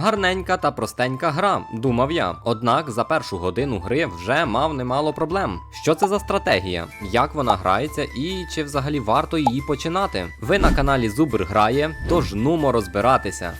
Гарненька та простенька гра, думав я. Однак за першу годину гри вже мав немало проблем. Що це за стратегія? Як вона грається і чи взагалі варто її починати? Ви на каналі Зубр грає, тож нумо розбиратися.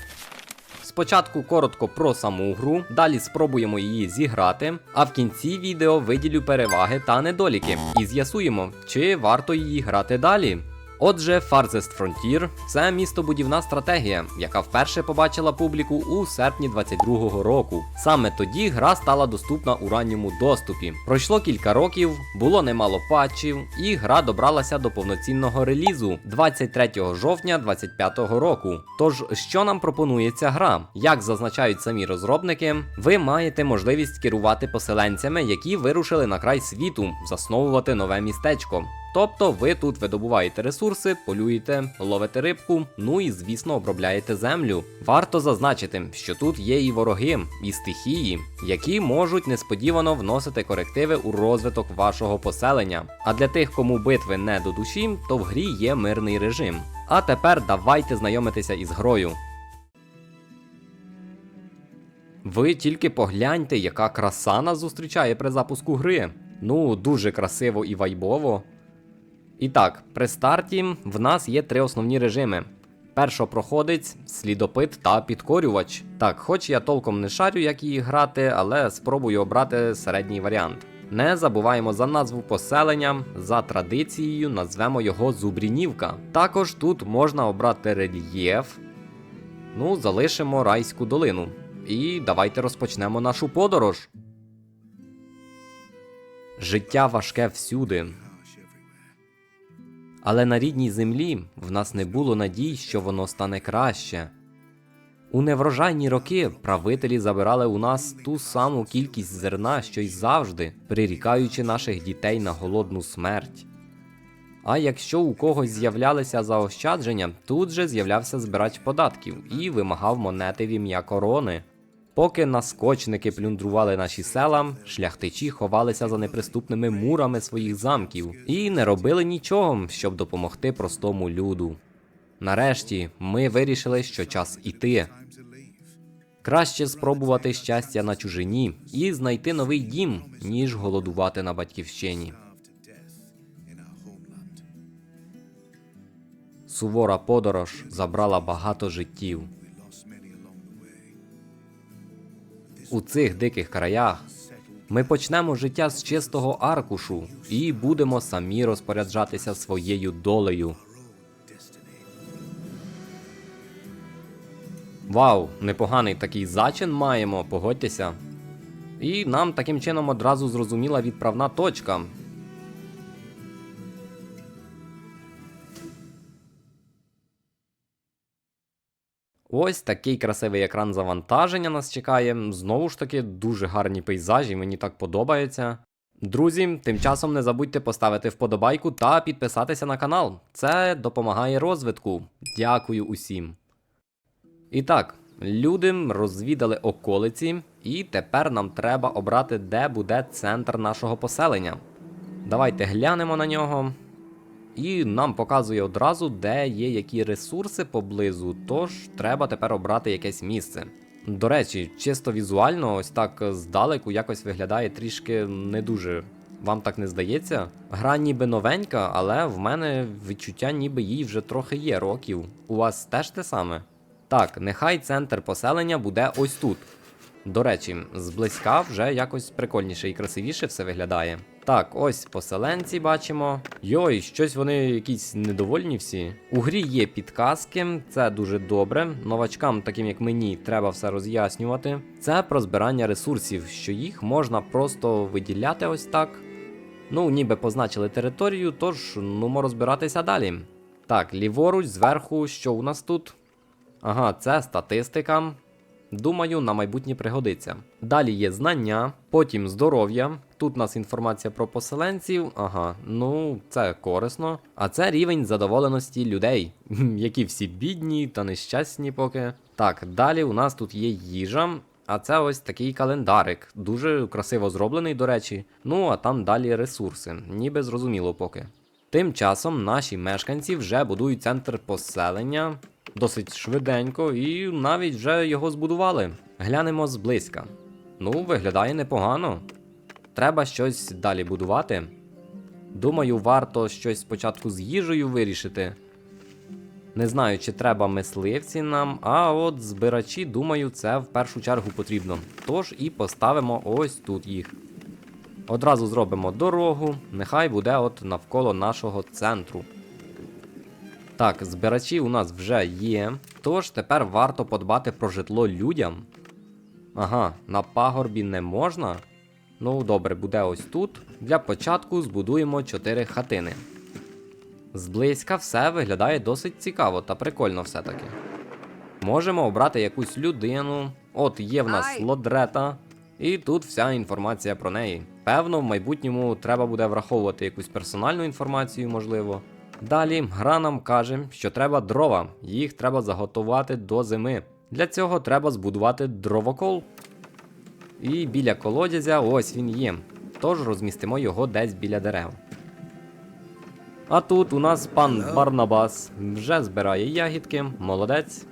Спочатку коротко про саму гру, далі спробуємо її зіграти, а в кінці відео виділю переваги та недоліки і з'ясуємо, чи варто її грати далі. Отже, Farthest Frontier – це містобудівна стратегія, яка вперше побачила публіку у серпні 22-го року. Саме тоді гра стала доступна у ранньому доступі. Пройшло кілька років, було немало патчів, і гра добралася до повноцінного релізу 23 жовтня 25-го року. Тож, що нам пропонує ця гра? Як зазначають самі розробники, ви маєте можливість керувати поселенцями, які вирушили на край світу, засновувати нове містечко. Тобто ви тут видобуваєте ресурси, полюєте, ловите рибку, ну і звісно обробляєте землю. Варто зазначити, що тут є і вороги, і стихії, які можуть несподівано вносити корективи у розвиток вашого поселення. А для тих, кому битви не до душі, то в грі є мирний режим. А тепер давайте знайомитися із грою. Ви тільки погляньте, яка краса нас зустрічає при запуску гри. Ну, дуже красиво і вайбово. І так, при старті в нас є три основні режими: першопроходець, слідопит та підкорювач. Так, хоч я толком не шарю, як її грати, але спробую обрати середній варіант. Не забуваємо за назву поселення, за традицією назвемо його Зубрінівка. Також тут можна обрати рельєф. Ну, залишимо райську долину. І давайте розпочнемо нашу подорож. Життя важке всюди. Але на рідній землі в нас не було надій, що воно стане краще. У неврожайні роки правителі забирали у нас ту саму кількість зерна, що й завжди, прирікаючи наших дітей на голодну смерть. А якщо у когось з'являлися заощадження, тут же з'являвся збирач податків і вимагав монети в ім'я корони. Поки наскочники плюндрували наші села, шляхтичі ховалися за неприступними мурами своїх замків і не робили нічого, щоб допомогти простому люду. Нарешті ми вирішили, що час іти. Краще спробувати щастя на чужині і знайти новий дім, ніж голодувати на батьківщині. Сувора подорож забрала багато життів. У цих диких краях ми почнемо життя з чистого аркушу і будемо самі розпоряджатися своєю долею. Вау, непоганий такий зачин маємо, погодьтеся. І нам таким чином одразу зрозуміла відправна точка. Ось такий красивий екран завантаження нас чекає. Знову ж таки, дуже гарні пейзажі, мені так подобається. Друзі, тим часом не забудьте поставити вподобайку та підписатися на канал. Це допомагає розвитку. Дякую усім. І так, люди розвідали околиці, і тепер нам треба обрати, де буде центр нашого поселення. Давайте глянемо на нього. І нам показує одразу, де є які ресурси поблизу, тож треба тепер обрати якесь місце. До речі, чисто візуально, ось так здалеку якось виглядає трішки не дуже. Вам так не здається? Гра ніби новенька, але в мене відчуття, ніби їй вже трохи є років. У вас теж те саме? Так, нехай центр поселення буде ось тут. До речі, зблизька вже якось прикольніше і красивіше все виглядає. Так, ось поселенці бачимо. Йой, щось вони якісь недовольні всі. У грі є підказки, це дуже добре. Новачкам, таким як мені, треба все роз'яснювати. Це про збирання ресурсів, що їх можна просто виділяти ось так. Ну, ніби позначили територію, тож нумо розбиратися далі. Так, ліворуч, зверху, що у нас тут? Ага, це статистика. Думаю, на майбутнє пригодиться. Далі є знання, потім здоров'я. Тут у нас інформація про поселенців. Ага, ну це корисно. А це рівень задоволеності людей, які всі бідні та нещасні поки. Так, далі у нас тут є їжа. А це ось такий календарик, дуже красиво зроблений, до речі. Ну а там далі ресурси, ніби зрозуміло поки. Тим часом наші мешканці вже будують центр поселення досить швиденько і навіть вже його збудували. Глянемо зблизька. Ну, виглядає непогано. Треба щось далі будувати. Думаю, варто щось спочатку з їжею вирішити. Не знаю, чи треба мисливці нам, а от збирачі, думаю, це в першу чергу потрібно. Тож і поставимо ось тут їх. Одразу зробимо дорогу, нехай буде от навколо нашого центру. Так, збирачі у нас вже є. Тож тепер варто подбати про житло людям. Ага, на пагорбі не можна. Ну, добре, буде ось тут. Для початку збудуємо 4 хатини. Зблизька все виглядає досить цікаво та прикольно все-таки. Можемо обрати якусь людину. От є в нас лодрета, і тут вся інформація про неї. Певно, в майбутньому треба буде враховувати якусь персональну інформацію, можливо. Далі гра нам каже, що треба дрова, їх треба заготувати до зими. Для цього треба збудувати дровокол. І біля колодязя ось він є. Тож розмістимо його десь біля дерев. А тут у нас пан Барнабас вже збирає ягідки, молодець.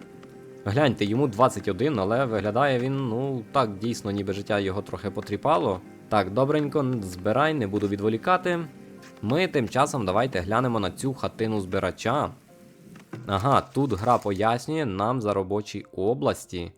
Гляньте, йому 21, але виглядає він, ну так, дійсно, ніби життя його трохи потріпало. Так, добренько, збирай, не буду відволікати. Ми тим часом давайте глянемо на цю хатину збирача. Ага, тут гра пояснює нам за робочі області.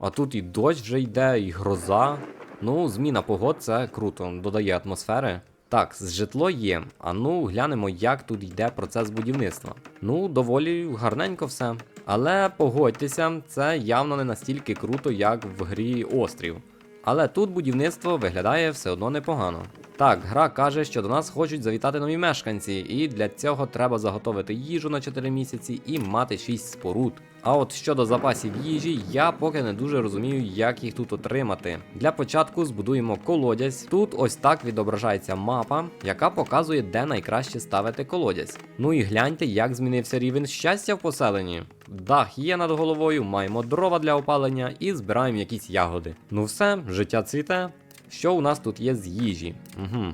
А тут і дощ вже йде, і гроза. Ну, зміна погод це круто, додає атмосфери. Так, з житло є. А ну глянемо, як тут йде процес будівництва. Ну, доволі гарненько все. Але погодьтеся, це явно не настільки круто, як в грі Острів. Але тут будівництво виглядає все одно непогано. Так, гра каже, що до нас хочуть завітати нові мешканці, і для цього треба заготовити їжу на 4 місяці і мати 6 споруд. А от щодо запасів їжі, я поки не дуже розумію, як їх тут отримати. Для початку збудуємо колодязь. Тут ось так відображається мапа, яка показує, де найкраще ставити колодязь. Ну і гляньте, як змінився рівень щастя в поселенні. Дах є над головою, маємо дрова для опалення і збираємо якісь ягоди. Ну все, життя цвіте. Що у нас тут є з їжі? Угу.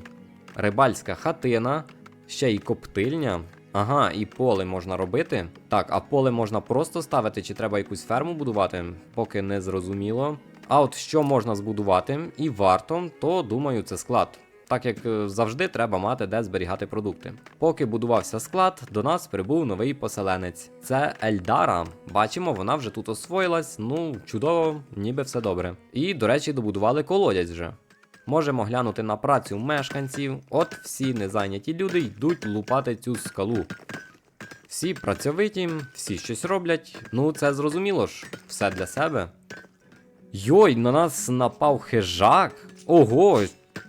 Рибальська хатина, ще й коптильня. Ага, і поле можна робити. Так, а поле можна просто ставити, чи треба якусь ферму будувати, поки не зрозуміло. А от що можна збудувати і варто, то думаю, це склад. Так як е, завжди треба мати де зберігати продукти. Поки будувався склад, до нас прибув новий поселенець. Це Ельдара. Бачимо, вона вже тут освоїлась. Ну, чудово, ніби все добре. І, до речі, добудували колодязь вже. Можемо глянути на працю мешканців. От всі незайняті люди йдуть лупати цю скалу. Всі працьовиті, всі щось роблять. Ну, це зрозуміло ж, все для себе. Йой, на нас напав хижак. Ого,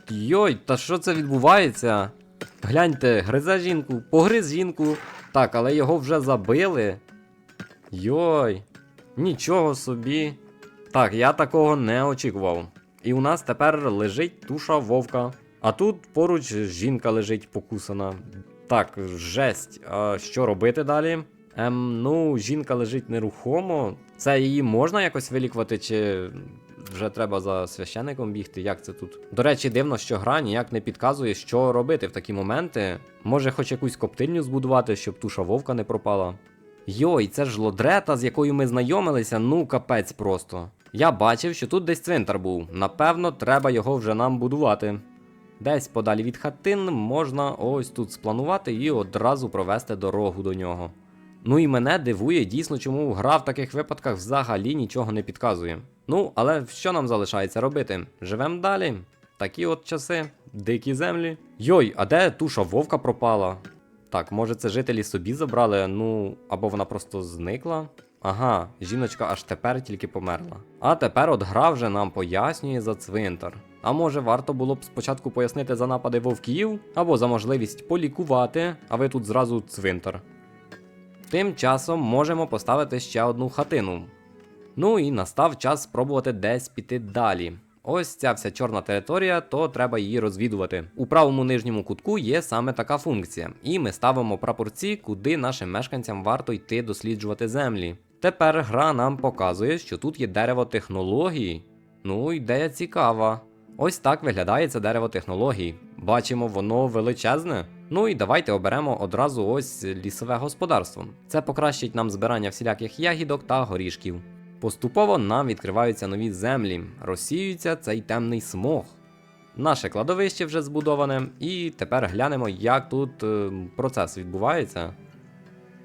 йой, та що це відбувається? Гляньте, гризе жінку, погриз жінку. Так, але його вже забили. Йой, нічого собі. Так, я такого не очікував. І у нас тепер лежить туша вовка. А тут поруч жінка лежить покусана. Так, жесть. А що робити далі? Ем, ну, жінка лежить нерухомо. Це її можна якось вилікувати, чи вже треба за священником бігти? Як це тут? До речі, дивно, що гра ніяк не підказує, що робити в такі моменти. Може, хоч якусь коптильню збудувати, щоб туша вовка не пропала. Йой, це ж лодрета, з якою ми знайомилися, ну капець просто. Я бачив, що тут десь цвинтар був. Напевно, треба його вже нам будувати. Десь подалі від хатин можна ось тут спланувати і одразу провести дорогу до нього. Ну і мене дивує дійсно, чому гра в таких випадках взагалі нічого не підказує. Ну, але що нам залишається робити? Живем далі. Такі от часи, дикі землі. Йой, а де туша вовка пропала? Так, може це жителі собі забрали, ну, або вона просто зникла. Ага, жіночка аж тепер тільки померла. А тепер от гра вже нам пояснює за цвинтар. А може варто було б спочатку пояснити за напади вовків, або за можливість полікувати, а ви тут зразу цвинтар. Тим часом можемо поставити ще одну хатину. Ну і настав час спробувати десь піти далі. Ось ця вся чорна територія, то треба її розвідувати. У правому нижньому кутку є саме така функція, і ми ставимо прапорці, куди нашим мешканцям варто йти досліджувати землі. Тепер гра нам показує, що тут є дерево технології. Ну, ідея цікава. Ось так виглядає це дерево технологій. Бачимо, воно величезне. Ну і давайте оберемо одразу ось лісове господарство. Це покращить нам збирання всіляких ягідок та горішків. Поступово нам відкриваються нові землі, розсіюється цей темний смог. Наше кладовище вже збудоване, і тепер глянемо, як тут е, процес відбувається.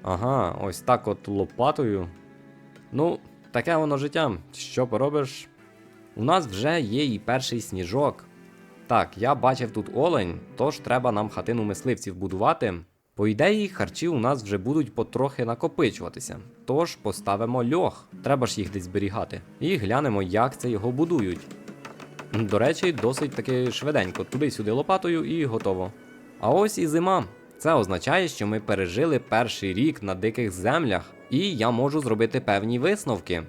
Ага, ось так от лопатою. Ну, таке воно життя. Що поробиш? У нас вже є і перший сніжок. Так, я бачив тут олень, тож треба нам хатину мисливців будувати. По ідеї, харчі у нас вже будуть потрохи накопичуватися. Тож поставимо льох, треба ж їх десь зберігати. І глянемо, як це його будують. До речі, досить таки швиденько, туди-сюди лопатою і готово. А ось і зима. Це означає, що ми пережили перший рік на диких землях, і я можу зробити певні висновки.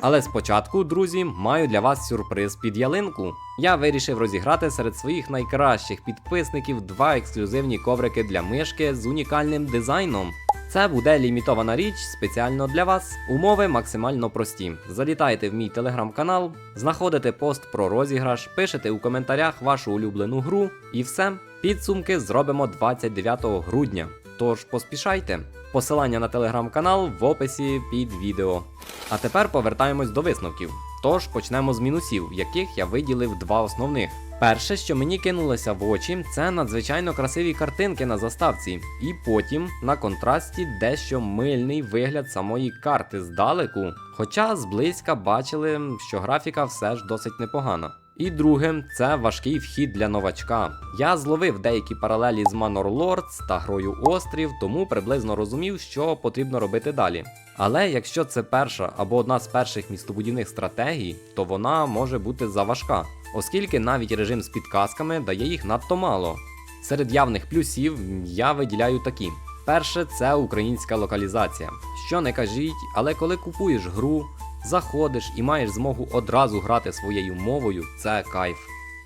Але спочатку, друзі, маю для вас сюрприз під ялинку. Я вирішив розіграти серед своїх найкращих підписників два ексклюзивні коврики для мишки з унікальним дизайном. Це буде лімітована річ спеціально для вас. Умови максимально прості. Залітайте в мій телеграм-канал, знаходите пост про розіграш, пишете у коментарях вашу улюблену гру і все. Підсумки зробимо 29 грудня. Тож поспішайте. Посилання на телеграм-канал в описі під відео. А тепер повертаємось до висновків. Тож почнемо з мінусів, яких я виділив два основних. Перше, що мені кинулося в очі, це надзвичайно красиві картинки на заставці, і потім на контрасті дещо мильний вигляд самої карти здалеку. Хоча зблизька бачили, що графіка все ж досить непогана. І друге, це важкий вхід для новачка. Я зловив деякі паралелі з Manor Lords та грою Острів, тому приблизно розумів, що потрібно робити далі. Але якщо це перша або одна з перших містобудівних стратегій, то вона може бути заважка, оскільки навіть режим з підказками дає їх надто мало. Серед явних плюсів я виділяю такі: перше, це українська локалізація. Що не кажіть, але коли купуєш гру, заходиш і маєш змогу одразу грати своєю мовою, це кайф.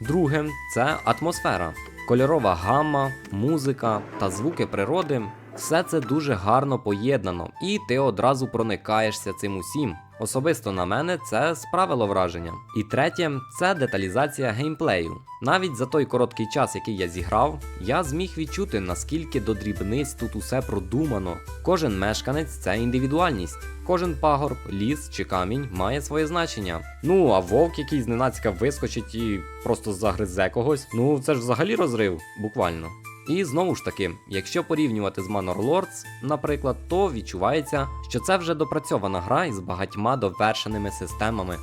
Друге, це атмосфера, кольорова гамма, музика та звуки природи. Все це дуже гарно поєднано, і ти одразу проникаєшся цим усім. Особисто на мене це справило враження. І третє це деталізація геймплею. Навіть за той короткий час, який я зіграв, я зміг відчути, наскільки до дрібниць тут усе продумано. Кожен мешканець це індивідуальність. Кожен пагорб, ліс чи камінь має своє значення. Ну а вовк, який зненацька вискочить і просто загризе когось, ну це ж взагалі розрив, буквально. І знову ж таки, якщо порівнювати з Manor Lords, наприклад, то відчувається, що це вже допрацьована гра із багатьма довершеними системами.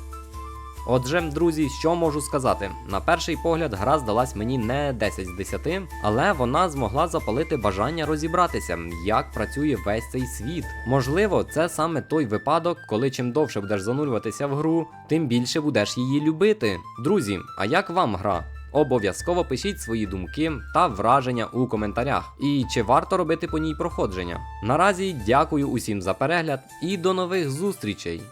Отже, друзі, що можу сказати? На перший погляд, гра здалась мені не 10 з 10, але вона змогла запалити бажання розібратися, як працює весь цей світ. Можливо, це саме той випадок, коли чим довше будеш занурюватися в гру, тим більше будеш її любити. Друзі, а як вам гра? Обов'язково пишіть свої думки та враження у коментарях. І чи варто робити по ній проходження? Наразі дякую усім за перегляд і до нових зустрічей!